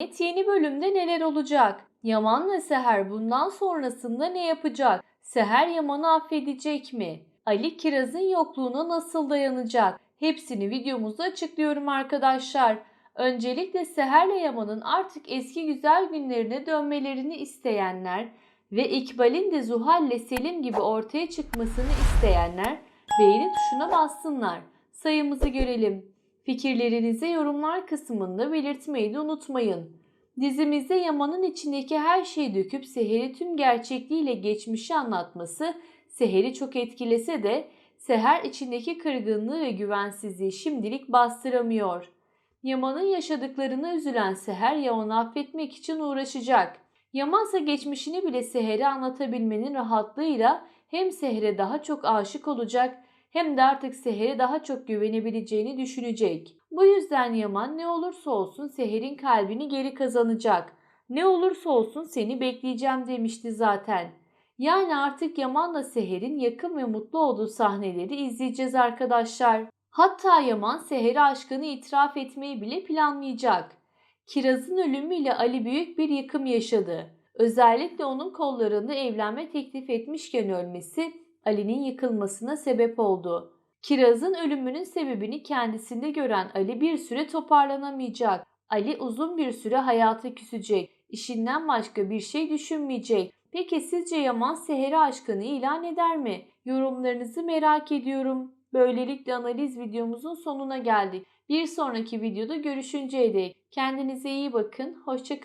Evet, yeni bölümde neler olacak? Yaman'la Seher bundan sonrasında ne yapacak? Seher Yaman'ı affedecek mi? Ali Kiraz'ın yokluğuna nasıl dayanacak? Hepsini videomuzda açıklıyorum arkadaşlar. Öncelikle Seher'le Yaman'ın artık eski güzel günlerine dönmelerini isteyenler ve İkbal'in de Zuhal'le Selim gibi ortaya çıkmasını isteyenler beğeni tuşuna bassınlar. Sayımızı görelim. Fikirlerinizi yorumlar kısmında belirtmeyi de unutmayın. Dizimizde Yaman'ın içindeki her şeyi döküp Seher'i tüm gerçekliğiyle geçmişi anlatması Seher'i çok etkilese de Seher içindeki kırgınlığı ve güvensizliği şimdilik bastıramıyor. Yaman'ın yaşadıklarına üzülen Seher Yaman'ı affetmek için uğraşacak. Yaman ise geçmişini bile Seher'e anlatabilmenin rahatlığıyla hem Seher'e daha çok aşık olacak hem de artık Seher'e daha çok güvenebileceğini düşünecek. Bu yüzden Yaman ne olursa olsun Seher'in kalbini geri kazanacak. Ne olursa olsun seni bekleyeceğim demişti zaten. Yani artık Yaman'la Seher'in yakın ve mutlu olduğu sahneleri izleyeceğiz arkadaşlar. Hatta Yaman Seher'e aşkını itiraf etmeyi bile planlayacak. Kiraz'ın ölümüyle Ali büyük bir yıkım yaşadı. Özellikle onun kollarında evlenme teklif etmişken ölmesi Ali'nin yıkılmasına sebep oldu. Kiraz'ın ölümünün sebebini kendisinde gören Ali bir süre toparlanamayacak. Ali uzun bir süre hayata küsecek. İşinden başka bir şey düşünmeyecek. Peki sizce Yaman Seher'e aşkını ilan eder mi? Yorumlarınızı merak ediyorum. Böylelikle analiz videomuzun sonuna geldik. Bir sonraki videoda görüşünceye dek kendinize iyi bakın. Hoşçakalın.